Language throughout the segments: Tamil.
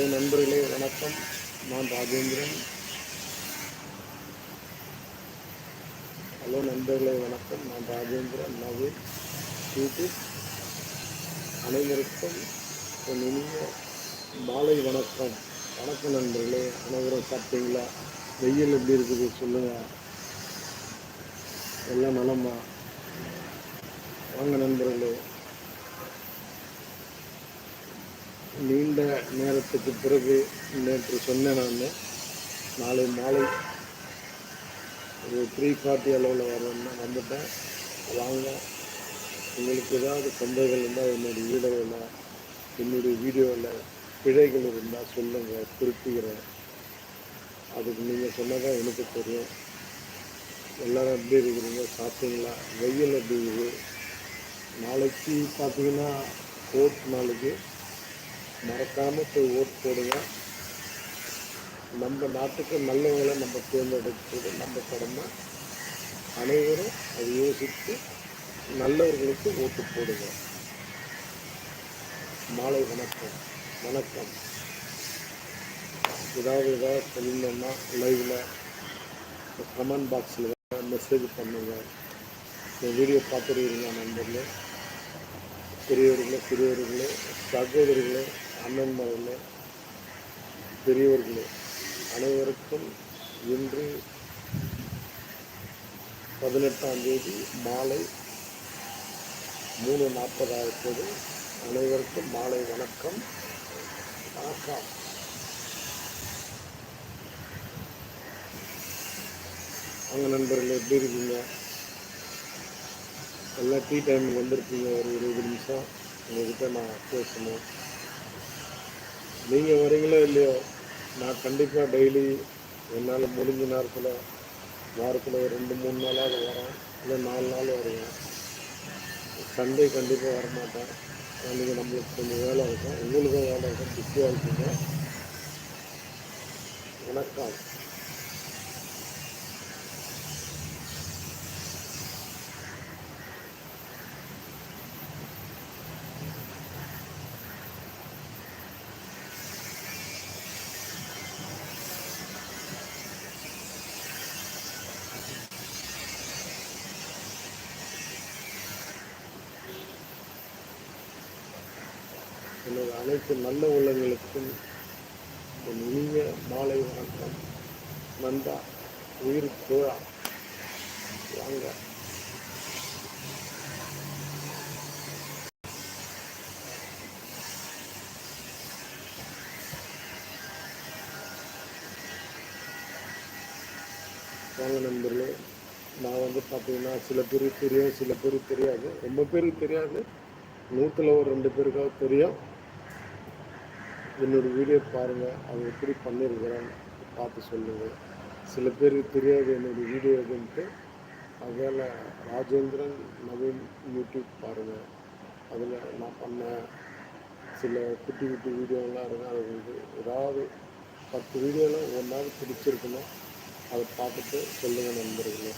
ஹலோ நண்பர்களே வணக்கம். நான் ராஜேந்திரன். ஹலோ நண்பர்களே வணக்கம். நான் ராஜேந்திரன் நவீன் யூடியூப் அனைவருக்கும் என் இனிய மாலை வணக்கம். வணக்கம் நண்பர்களே அனைவரும் சாப்பிட்டீங்களா? வெயில் எப்படி இருக்குது சொல்லுங்கள் எல்லாம் நலமா? வாங்க நண்பர்களே. நீண்ட நேரத்துக்கு பிறகு நேற்று சொன்னேன் நான். நாளை மாலை ஒரு த்ரீ ஃபார்ட்டி அளவில் வரணும்னா வந்துட்டேன். வாங்க. உங்களுக்கு ஏதாவது சந்தைகள் இருந்தால் என்னுடைய வீடியோவில் என்னுடைய வீடியோவில் பிழைகள் இருந்தால் சொல்லுங்கள் திருப்பிக்கிறேன் அதுக்கு நீங்கள் சொன்னதான் எனக்கு தெரியும். எல்லோரும் எப்படி இருக்கிறீங்க? சாப்பிட்டீங்களா? வெயில் எப்படி இருக்குது? நாளைக்கு பார்த்தீங்கன்னா ஃபோர்த் நாளைக்கு மறக்காமல் போய் ஓட் போடுங்க. நம்ம நாட்டுக்கு நல்லவங்களை நம்ம தேர்ந்தெடுக்கிறது நம்ம கடமை. அனைவரும் அதை யோசித்து நல்லவர்களுக்கு ஓட்டு போடுங்க. மாலை வணக்கம். வணக்கம். ஏதாவது ஏதாவது சொல்லணும்னா லைவில் கமெண்ட் பாக்ஸில் மெசேஜ் பண்ணுங்கள் இந்த வீடியோ பார்த்துருக்கீங்க நண்பர்களே. பெரியவர்களே சிறியவர்களே சகோதரிகளே அண்ணன்மார்களே பெரியவர்களே அனைவருக்கும் இன்று பதினெட்டாம் தேதி மாலை மூணு நாற்பதாயிரத்தோடு அனைவருக்கும் மாலை வணக்கம். வணக்கம். அவங்க நண்பர்கள் எப்படி இருக்கீங்க? எல்லாம் டீ டைமுக்கு வந்திருக்கீங்க. ஒரு இருபது நிமிஷம். உங்கள்கிட்ட நான் பேசணும். நீங்கள் வரீங்களோ இல்லையோ நான் கண்டிப்பாக டெய்லி என்னால் முடிஞ்ச நேரத்தில் வாரத்தில் ஒரு ரெண்டு மூணு நாளாவது வரேன். இல்லை நாலு நாள் வருவேன் சண்டே கண்டிப்பாக வரமாட்டேன். அன்றைக்கி நம்மளுக்கு கொஞ்சம் வேலை இருக்கும். உங்களுக்கும் வேலை இருக்கும். பிஸியாக இருக்குங்க வணக்கம். எனது அனைத்து நல்ல உள்ளங்களுக்கும் என் இனிய மாலை வணக்கம். நந்தா உயிர் தோழா. வாங்க. வாங்க நண்பர்களே நான் வந்து பார்த்தீங்கன்னா சில பேருக்கு தெரியும் சில பேருக்கு தெரியாது. ரொம்ப பேருக்கு தெரியாது. நூற்றில் ஒரு ரெண்டு பேருக்காவது தெரியும். என்னோட வீடியோ பாருங்கள் அது எப்படி பண்ணியிருக்கிறேன்னு பார்த்து சொல்லுங்கள் சில பேருக்கு தெரியாது என்னோட வீடியோ எதுன்ட்டு. அதில் ராஜேந்திரன் நவீன் யூடியூப் பாருங்கள் அதில் நான் பண்ண சில குட்டி குட்டி வீடியோலாம் இருக்கும் அது வந்து ஏதாவது பத்து வீடியோவில் ஒன்றாவது பிடிச்சிருக்கணும் அதை பார்த்துட்டு சொல்லுங்கள் நண்பர்களே.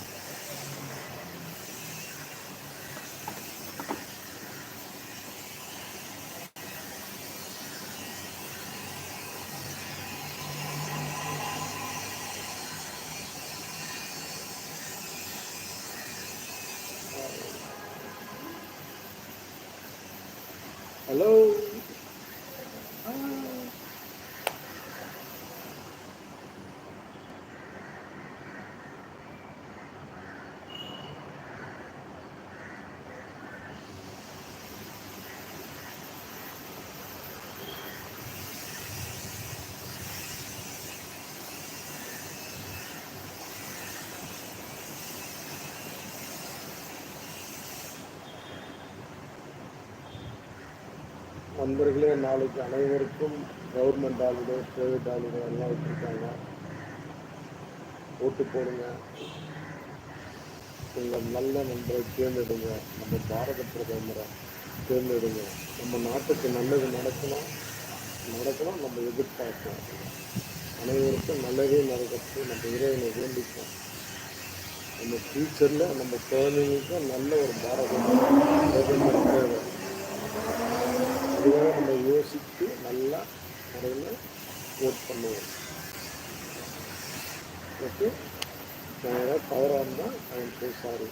ஹலோ நண்பர்களே நாளைக்கு அனைவருக்கும் கவர்மெண்ட் ஹாலிடே ப்ரைவேட் ஹாலிடே எல்லாம் வச்சுருக்காங்க. ஓட்டு போடுங்க. உங்கள் நல்ல நண்பரை தேர்ந்தெடுங்க. நம்ம பாரத பிரதமரை தேர்ந்தெடுங்க. நம்ம நாட்டுக்கு நல்லது நடக்கணும் நடக்கணும் நம்ம எதிர்பார்க்கணும் அனைவருக்கும் நல்லதே நடக்கிறது நம்ம இறைவனை வேண்டிப்போம். நம்ம ஃபியூச்சரில் நம்ம குழந்தைங்களுக்கும் நல்ல ஒரு பாரத பிரதமர் தேவை. அதுக்காக நம்ம யோசித்து நல்லா முறையில் ஓட் பண்ணுவோம். ஓகே நான் ஏதாவது தவறாக இருந்தால் ஐ எம் ஸோ சாரி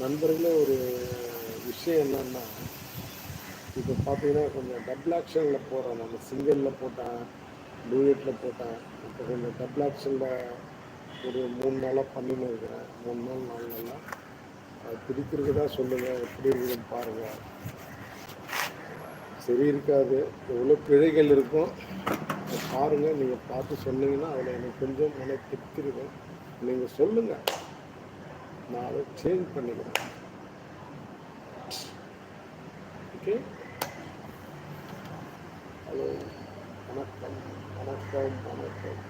நண்பர்களே ஒரு விஷயம் என்னன்னா இப்போ பார்த்தீங்கன்னா கொஞ்சம் டபுள் ஆக்ஷனில் போடுறேன் நம்ம சிங்கிளில் போட்டேன் டூயட்டில் போட்டேன் இப்போ கொஞ்சம் டபுள் ஆக்ஷனில் ஒரு மூணு நாளாக பண்ணின்னு இருக்கிறேன். மூணு நாள் நாலு நாளாக அது பிடிக்கிறதா சொல்லுங்கள் எப்படி இருக்குதுன்னு பாருங்கள் சரி இருக்காது. எவ்வளோ பிழைகள் இருக்கும். அதை பாருங்கள் நீங்கள் பார்த்து சொன்னீங்கன்னா அதில் எனக்கு கொஞ்சம் மன திருப்தி இருக்கும். நீங்கள் சொல்லுங்கள் நான் அதை சேஞ்ச் பண்ணிக்கிறேன் ஓகே ஹலோ வணக்கம் வணக்கம் வணக்கம்.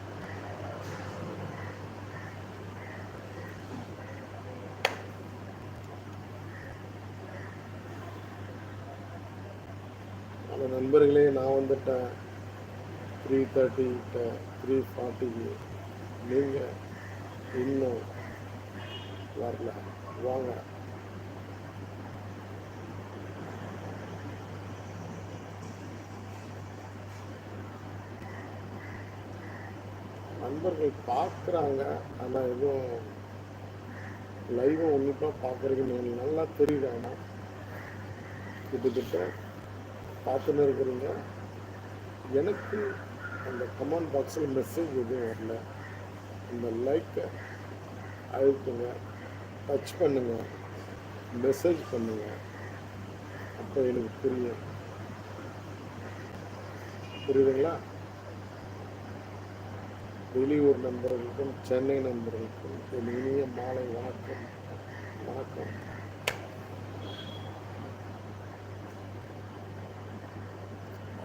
அந்த நண்பர்களே நான் வந்துட்டேன். த்ரீ தேர்ட்டிக்கிட்ட த்ரீ ஃபார்ட்டிக்கு நீங்கள் இன்னும் வரல வாங்க. நண்பர்கள் பார்க்குறாங்க ஆனால் எதுவும் லைவும் உன்னிப்பாக பார்க்குறதுக்கு எனக்கு நல்லா தெரியுது ஆனால் கிட்டத்தட்ட பார்த்துன்னு இருக்கிறீங்க. எனக்கு அந்த கமெண்ட் பாக்ஸில் மெசேஜ் எதுவும் வரல. அந்த லைக்கை அழுத்துங்க. டச் பண்ணுங்கள் மெசேஜ் பண்ணுங்கள் அப்போ எனக்கு புரியும். புரியுதுங்களா? வெளியூர் நண்பர்களுக்கும் சென்னை நண்பர்களுக்கும் என் இனிய மாலை வணக்கம். வணக்கம்.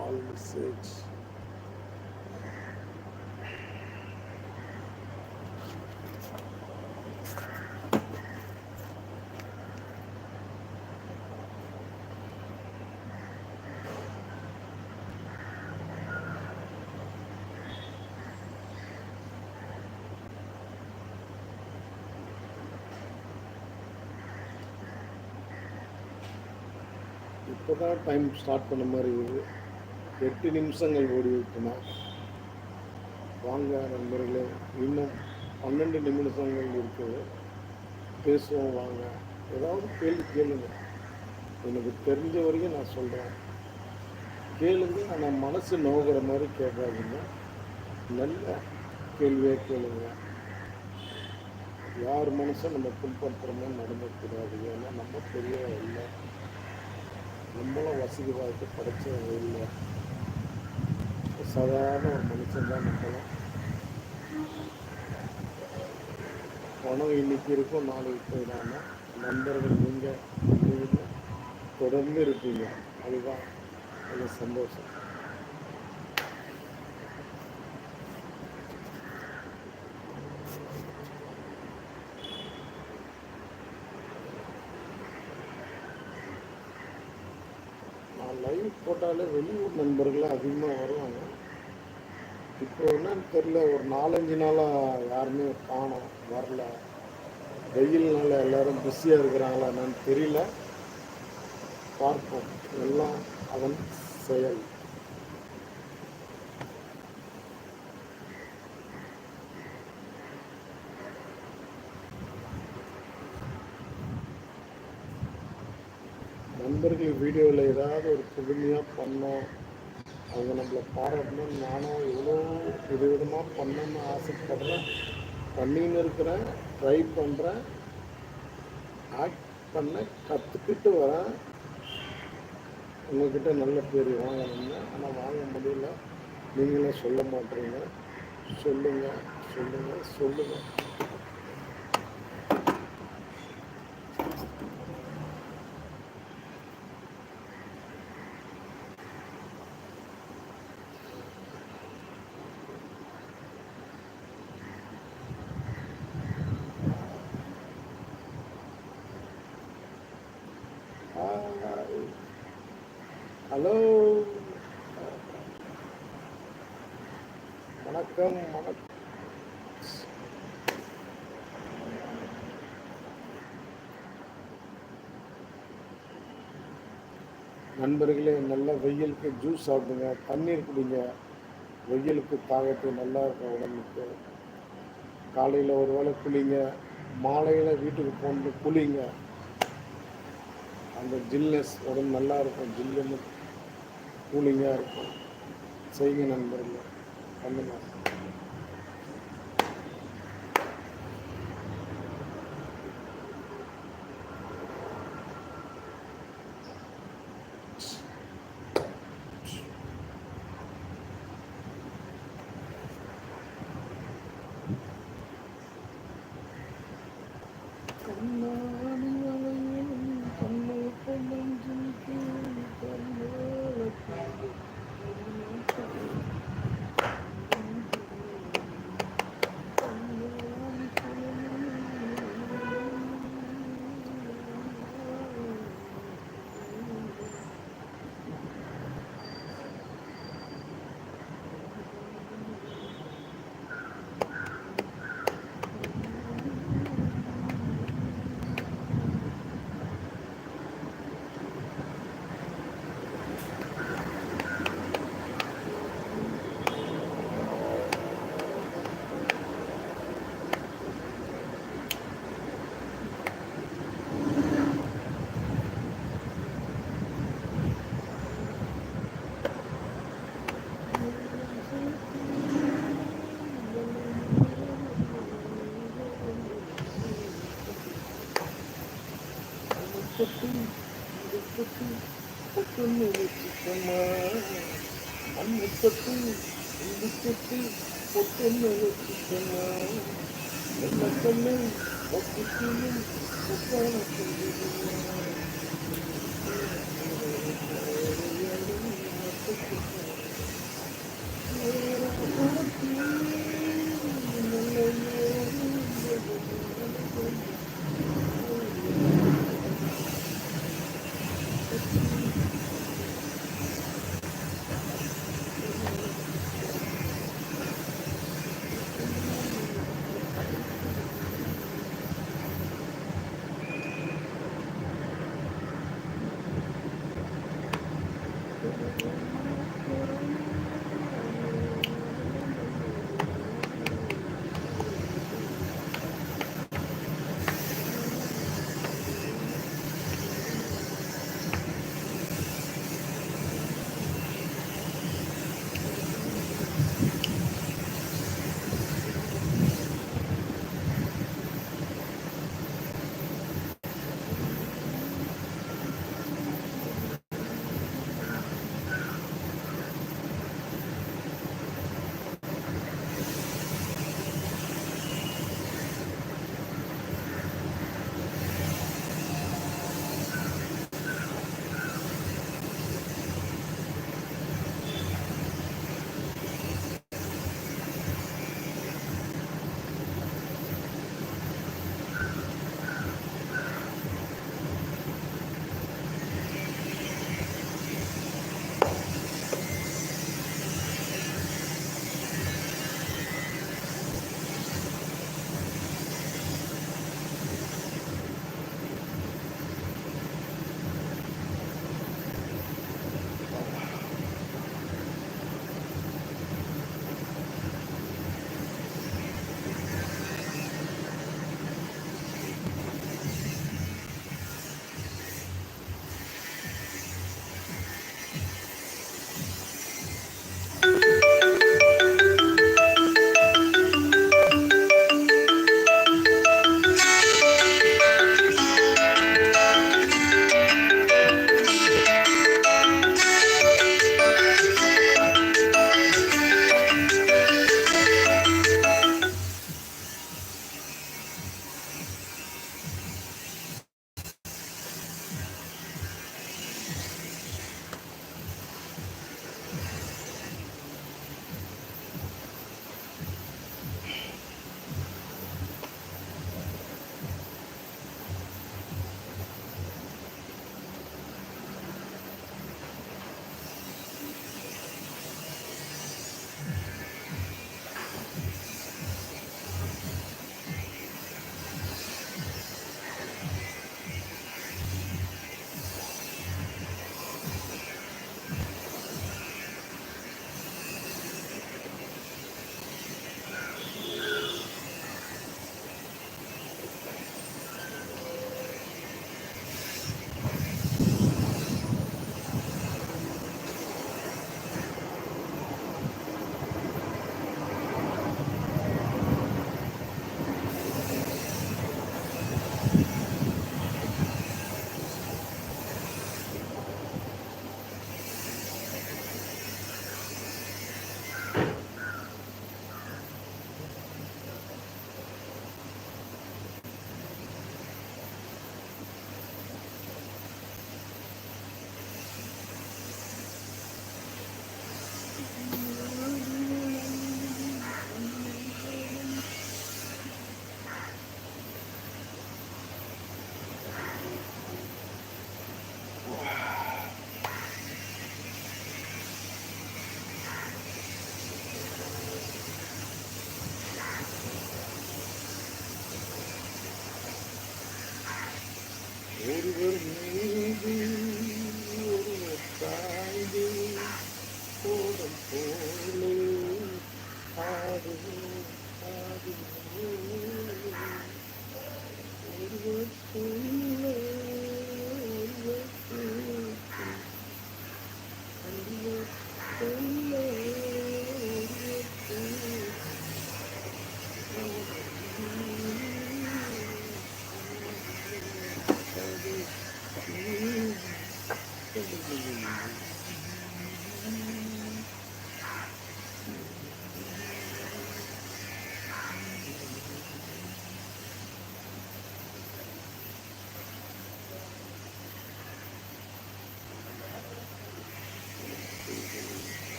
ஆல் மெசேஜ் இப்போ தான் டைம் ஸ்டார்ட் பண்ண மாதிரி இருக்குது. எட்டு நிமிஷங்கள் ஓடி விட்டுனா வாங்க நண்பர்களே இன்னும் பன்னெண்டு நிமிஷங்கள் இருக்குது. பேசுவோம் வாங்க. ஏதாவது கேள்வி கேளுங்க. எனக்கு தெரிஞ்ச வரைக்கும் நான் சொல்கிறேன் கேளுங்க ஆனால் மனசு நோகிற மாதிரி கேட்காதுங்க. நல்ல கேள்வியாக கேளுங்க. யார் மனசை நம்ம புண்படுத்துகிறோமோ நடந்துக்கூடாது ஏன்னா நம்ம பெரிய இல்லை. நம்மளும் வசதி வாய்ப்பு படைச்சவங்க இல்லை சாதாரண ஒரு மனுஷன் தான் நம்மளும் பணம் இன்னைக்கு இருக்கும் நாளைக்கு போயிடாம நண்பர்கள் நீங்கள் நீங்கள் தொடர்ந்து இருப்பீங்க. அதுதான் அது சந்தோஷம் நான் லைவ் போட்டாலே வெளியூர் நண்பர்கள் அதிகமாக வருவாங்க. இப்போ என்னன்னு தெரில ஒரு நாலஞ்சு நாளாக யாருமே காணோம் வரல. வெயில்னால எல்லாரும் பிஸியாக இருக்கிறாங்களா என்னன்னு தெரியல. பார்ப்போம். எல்லாம் அவன் செயல். நண்பர்கள் வீடியோவில் ஏதாவது ஒரு புதுமையாக பண்ணோம். அவங்க நம்மளை பாராட்டணும் நானும் எவ்வளோ விதவிதமாக பண்ணணும்னு ஆசைப்படுறேன் பண்ணின்னு இருக்கிறேன் ட்ரை பண்ணுறேன் ஆக்ட் பண்ண கற்றுக்கிட்டு வரேன் உங்கள்கிட்ட நல்ல பேர் வாங்கணுங்க ஆனால் வாங்க முடியல. நீங்களே சொல்ல மாட்டீங்க. சொல்லுங்கள் சொல்லுங்கள் சொல்லுங்கள் ஹலோ. வணக்கம் வணக்கம். நண்பர்களே நல்ல வெயிலுக்கு ஜூஸ் சாப்பிடுங்க தண்ணீர் குடிங்க. வெயிலுக்கு தாகத்து நல்லா இருக்கும் உடம்புக்கு காலையில் ஒரு வேளை குளிங்க. மாலையில் வீட்டுக்கு போகணும் குளிங்க. அந்த ஜில்னஸ் உடம்பு நல்லா இருக்கும். ஜில்லுன்னு கூலிங்காக இருக்கும். செய்யுங்க நண்பர்கள் பண்ணுங்க Thank you.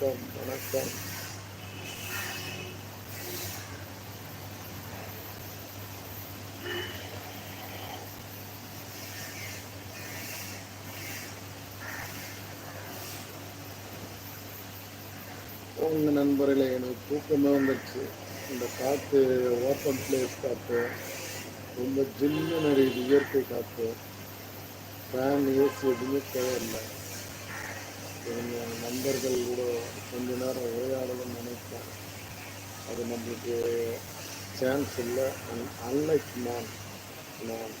வணக்கம் வணக்கம். உங்க நண்பர்களே எனக்கு தூக்கமே வந்துடுச்சு இந்த காற்று ஓப்பன் பிளேஸ் காற்று ரொம்ப ஜில்லுன்னு அடிக்குது இயற்கை காற்று ஃபேன் ஏசி எதுவுமே தேவையில்லை. எங்கள் நண்பர்கள் கூட கொஞ்ச நேரம் உரையாடணும்னு நினைப்போம் அது நம்மளுக்கு சான்ஸ் இல்லை. அன்லைக் நான் நான்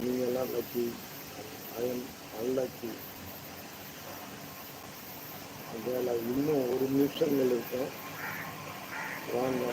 நீங்கள்லாம் லக்கி ஐ எம் அன்லக்கி வேலை இன்னும் ஒரு நிமிஷங்கள் இருக்கும் வாங்க.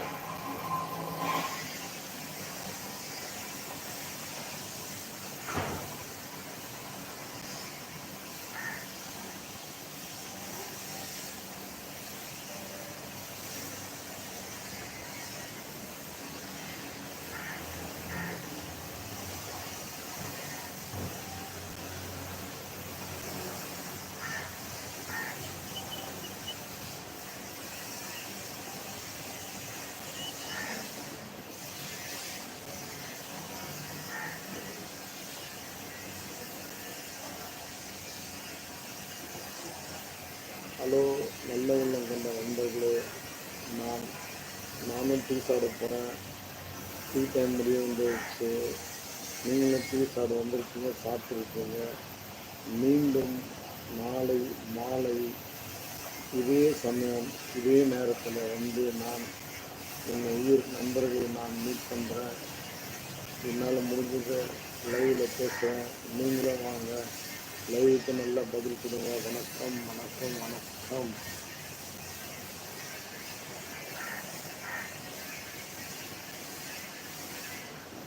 ஹலோ நல்ல உள்ளம் கொண்ட நண்பர்களே. நான் நானும் டீ சாப்பிட போகிறேன் டீ டைம் முடிய வந்துருச்சு. நீங்களும் டீ சாப்பிட வந்திருக்கீங்க சாப்பிட்ருக்கீங்க மீண்டும் நாளை மாலை இதே சமயம் இதே நேரத்தில் வந்து நான் என் உயிர் நண்பர்களை நான் மீட் பண்ணுறேன் என்னால் முடிஞ்சதை லைவில் பேசுகிறேன் நீங்களும் வாங்க. லைவுக்கு நல்லா பதில் கொடுங்க. வணக்கம் வணக்கம் வணக்கம். 嗯。